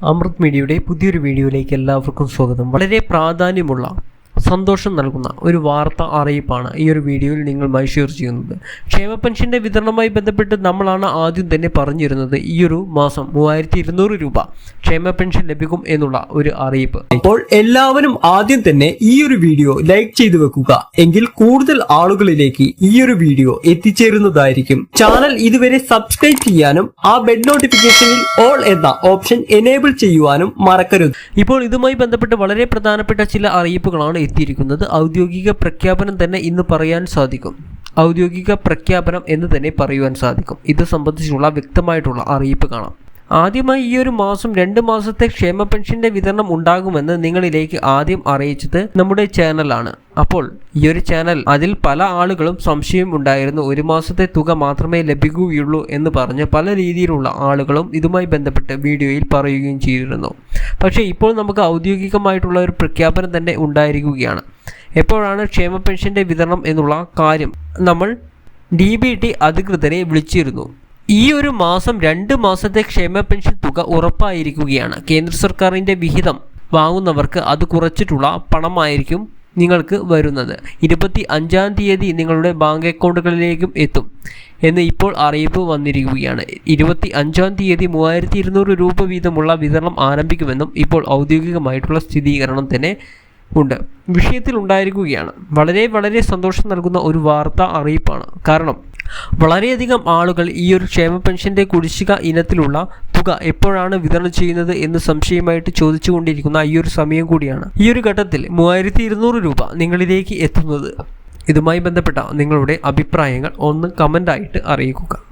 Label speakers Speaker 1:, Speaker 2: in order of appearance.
Speaker 1: അമൃത് മീഡിയയുടെ പുതിയൊരു വീഡിയോയിലേക്ക് എല്ലാവർക്കും സ്വാഗതം. വളരെ പ്രാധാന്യമുള്ള സന്തോഷം നൽകുന്ന ഒരു വാർത്ത അറിയിപ്പാണ് ഈ ഒരു വീഡിയോയിൽ നിങ്ങൾ ഷെയർ ചെയ്യുന്നത്. ക്ഷേമ പെൻഷന്റെ വിതരണവുമായി ബന്ധപ്പെട്ട് നമ്മളാണ് ആദ്യം തന്നെ പറഞ്ഞിരുന്നത് ഈ ഒരു മാസം മൂവായിരത്തി ഇരുന്നൂറ് രൂപ ക്ഷേമ പെൻഷൻ ലഭിക്കും എന്നുള്ള ഒരു അറിയിപ്പ്.
Speaker 2: അപ്പോൾ എല്ലാവരും ആദ്യം തന്നെ ഈ ഒരു വീഡിയോ ലൈക്ക് ചെയ്തു വെക്കുക. എങ്കിൽ കൂടുതൽ ആളുകളിലേക്ക് ഈ ഒരു വീഡിയോ എത്തിച്ചേരുന്നതായിരിക്കും. ചാനൽ ഇതുവരെ സബ്സ്ക്രൈബ് ചെയ്യാനും ആ ബെൽ നോട്ടിഫിക്കേഷനിൽ ഓൾ എന്ന ഓപ്ഷൻ എനേബിൾ ചെയ്യുവാനും മറക്കരുത്.
Speaker 1: ഇപ്പോൾ ഇതുമായി ബന്ധപ്പെട്ട് വളരെ പ്രധാനപ്പെട്ട ചില അറിയിപ്പുകളാണ് എത്തിയിരിക്കുന്നത് ഔദ്യോഗിക പ്രഖ്യാപനം തന്നെ ഇന്ന് പറയാൻ സാധിക്കും. ഔദ്യോഗിക പ്രഖ്യാപനം എന്ന് തന്നെ പറയുവാൻ സാധിക്കും. ഇത് സംബന്ധിച്ചുള്ള വ്യക്തമായിട്ടുള്ള അറിയിപ്പ് കാണാം. ആദ്യമായി ഈ ഒരു മാസം രണ്ട് മാസത്തെ ക്ഷേമ പെൻഷന്റെ വിതരണം ഉണ്ടാകുമെന്ന് നിങ്ങളിലേക്ക് ആദ്യം അറിയിച്ചത് നമ്മുടെ ചാനലാണ്. അപ്പോൾ ഈ ഒരു ചാനൽ അതിൽ പല ആളുകളും സംശയം ഉണ്ടായിരുന്നു. ഒരു മാസത്തെ തുക മാത്രമേ ലഭിക്കുകയുള്ളൂ എന്ന് പറഞ്ഞ് പല രീതിയിലുള്ള ആളുകളും ഇതുമായി ബന്ധപ്പെട്ട് വീഡിയോയിൽ പറയുകയും ചെയ്തിരുന്നു. പക്ഷേ ഇപ്പോൾ നമുക്ക് ഔദ്യോഗികമായിട്ടുള്ള ഒരു പ്രഖ്യാപനം തന്നെ ഉണ്ടായിരിക്കുകയാണ്. എപ്പോഴാണ് ക്ഷേമ പെൻഷന്റെ വിതരണം എന്നുള്ള കാര്യം നമ്മൾ ഡി ബി ടി അധികൃതരെ വിളിച്ചിരുന്നു. ഈ ഒരു മാസം രണ്ട് മാസത്തെ ക്ഷേമ പെൻഷൻ തുക ഉറപ്പായിരിക്കുകയാണ്. കേന്ദ്ര സർക്കാരിന്റെ വിഹിതം വാങ്ങുന്നവർക്ക് അത് കുറച്ചിട്ടുള്ള പണമായിരിക്കും നിങ്ങൾക്ക് വരുന്നത്. ഇരുപത്തി അഞ്ചാം തീയതി നിങ്ങളുടെ ബാങ്ക് അക്കൗണ്ടുകളിലേക്കും എത്തും എന്ന് ഇപ്പോൾ അറിയിപ്പ് വന്നിരിക്കുകയാണ്. ഇരുപത്തി അഞ്ചാം തീയതി മൂവായിരത്തി ഇരുന്നൂറ് രൂപ വീതമുള്ള വിതരണം ആരംഭിക്കുമെന്നും ഇപ്പോൾ ഔദ്യോഗികമായിട്ടുള്ള സ്ഥിരീകരണം തന്നെ ഉണ്ട്. വിഷയത്തിൽ ഉണ്ടായിരിക്കുകയാണ്. വളരെ വളരെ സന്തോഷം നൽകുന്ന ഒരു വാർത്ത അറിയിപ്പാണ്. കാരണം വളരെയധികം ആളുകൾ ഈ ഒരു ക്ഷേമ പെൻഷന്റെ കുടിശ്ശിക ഇനത്തിലുള്ള തുക എപ്പോഴാണ് വിതരണം ചെയ്യുന്നത് എന്ന് സംശയമായിട്ട് ചോദിച്ചുകൊണ്ടിരിക്കുന്ന ഈ ഒരു സമയം കൂടിയാണ്. ഈ ഒരു ഘട്ടത്തിൽ മൂവായിരത്തി രൂപ നിങ്ങളിലേക്ക് എത്തുന്നത്. ഇതുമായി ബന്ധപ്പെട്ട നിങ്ങളുടെ അഭിപ്രായങ്ങൾ ഒന്ന് കമന്റായിട്ട് അറിയിക്കുക.